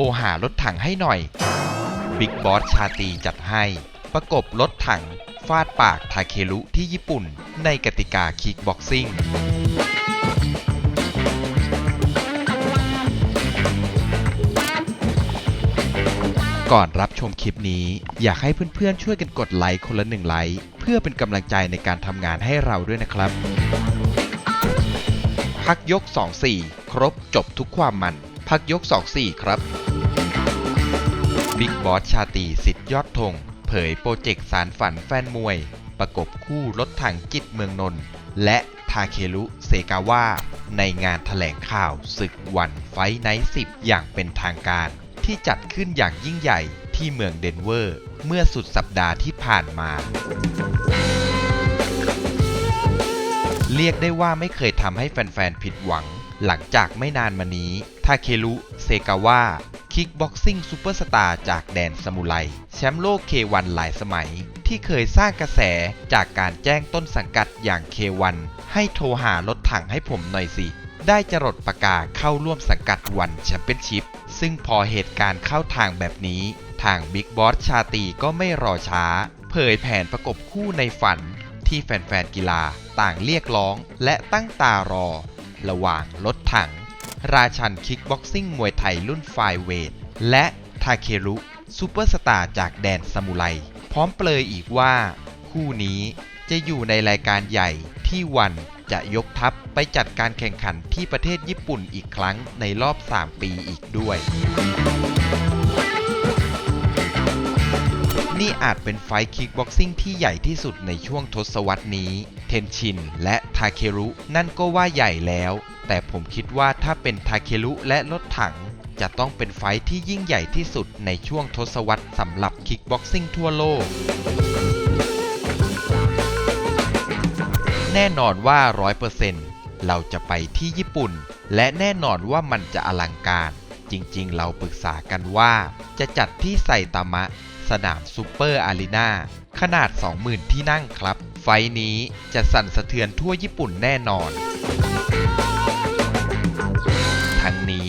รหารถถังให้หน่อย บิ๊กบอสชาตีจัดให้ ประกบรถถัง ฟาดปากทาเคลุที่ญี่ปุ่น ในกติกาคิกบ็อกซิ่งก่อนรับชมคลิปนี้ อยากให้เพื่อนๆ ช่วยกันกดไลค์คนละหนึ่งไลค์เพื่อเป็นกำลังใจในการทำงานให้เราด้วยนะครับ พักยก 2-4 ครบจบทุกความมัน พักยก 2-4 ครับ บิ๊กบอสชาตรีสิทธิยอดธงเผยโปรเจกต์สารฝันแฟนมวย ประกบคู่รถถังจิตเมืองนนท์และทาเคลุเซกาวะในงานถแถลงข่าวศึกวันไฟไนท์สิบอย่างเป็นทางการ ที่จัดขึ้นอย่างยิ่งใหญ่ที่เมืองเดนเวอร์ เมื่อสุดสัปดาห์ที่ผ่านมา เรียกได้ว่าไม่เคยทำให้แฟนๆ ผิดหวัง หลังจากไม่นานมานี้ทาเคลุเซกาวะ คิกบ็อกซิ่งซูเปอร์สตาร์จากแดนสมุไรแชมป์โลก K1 หลายสมัย ที่เคยสร้างกระแสจากการแจ้งต้นสังกัดอย่าง K1 ให้โทรหารถถังให้ผมหน่อยสิ ได้จรดประกาศเข้าร่วมสังกัดวันแชมเปี้ยนชิพซึ่งพอเหตุการณ์เข้าทางแบบนี้ ทางบิ๊กบอสชาตีก็ไม่รอช้า เผยแผนประกบคู่ในฝันที่แฟนๆกีฬาต่างเรียกร้องและตั้งตารอ ระหว่างรถถัง ราชันคิกบ็อกซิ่งมวยไทยรุ่นไฟเวท และทาเครุซูเปอร์สตาร์จากแดนซามูไร พร้อมเปลยอีกว่า คู่นี้จะอยู่ในรายการใหญ่ที่วันจะยกทัพไปจัดการแข่งขันที่ประเทศญี่ปุ่นอีกครั้งในรอบ 3 ปีอีกด้วย นี่อาจเป็นไฟคิกบ็อกซิ่งที่ใหญ่ที่สุดในช่วงทศวรรษนี้ เทนชินและทาเครุนั่นก็ว่าใหญ่แล้ว แต่ผมคิดว่าถ้าเป็นทาเครุและรถถัง จะต้องเป็นไฟท์ที่ยิ่งใหญ่ที่สุดในช่วงทศวรรษสำหรับคิกบ็อกซิ่งทั่วโลกแน่นอนว่า 100%เราจะไปที่ญี่ปุ่น และแน่นอนว่ามันจะอลังการ จริงๆ เราปรึกษากันว่า จะจัดที่ไซตามะ สนามซูเปอร์อารีนาขนาด 20,000 ที่นั่งครับ ไฟนี้จะสั่นสะเทือนทั่วญี่ปุ่นแน่นอน ทั้งนี้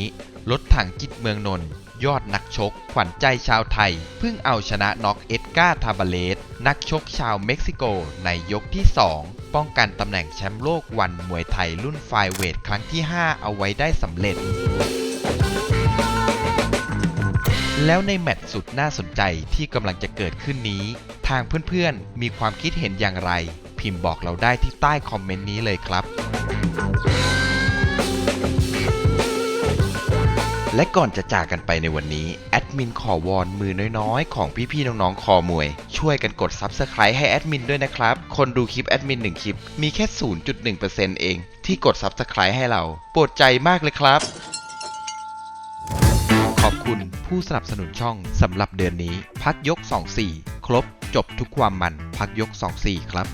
รถถังจิตเมืองนนท์ยอดนักชก ขวัญใจชาวไทย เพิ่งเอาชนะน็อกเอ็ดการ์ทาบาเลส นักชกชาวเม็กซิโกในยกที่ 2 ป้องกันตำแหน่งแชมป์โลกวันมวยไทยรุ่นไฟเวทครั้งที่ 5 เอาไว้ได้สำเร็จ แล้วในแมตช์สุดน่าสนใจที่กำลังจะเกิดขึ้นนี้ ทางเพื่อนๆ มีความคิดเห็นอย่างไร พิมพ์บอกเราได้ที่ใต้คอมเมนต์นี้เลยครับ และก่อนจะจากกันไปในวันนี้ แอดมินขอวอนมือน้อยๆ ของพี่ๆ น้องๆ คอมวย ช่วยกันกด Subscribe ให้แอดมินด้วยนะครับ คนดูคลิปแอดมิน1คลิป มีแค่ 0.1%เอง ที่กด Subscribe ให้เรา โปรดใจมากเลยครับ ขอบคุณผู้สนับสนุนช่องสำหรับเดือนนี้ พักยก 24 ครบจบทุกความมันพักยก 24 ครับ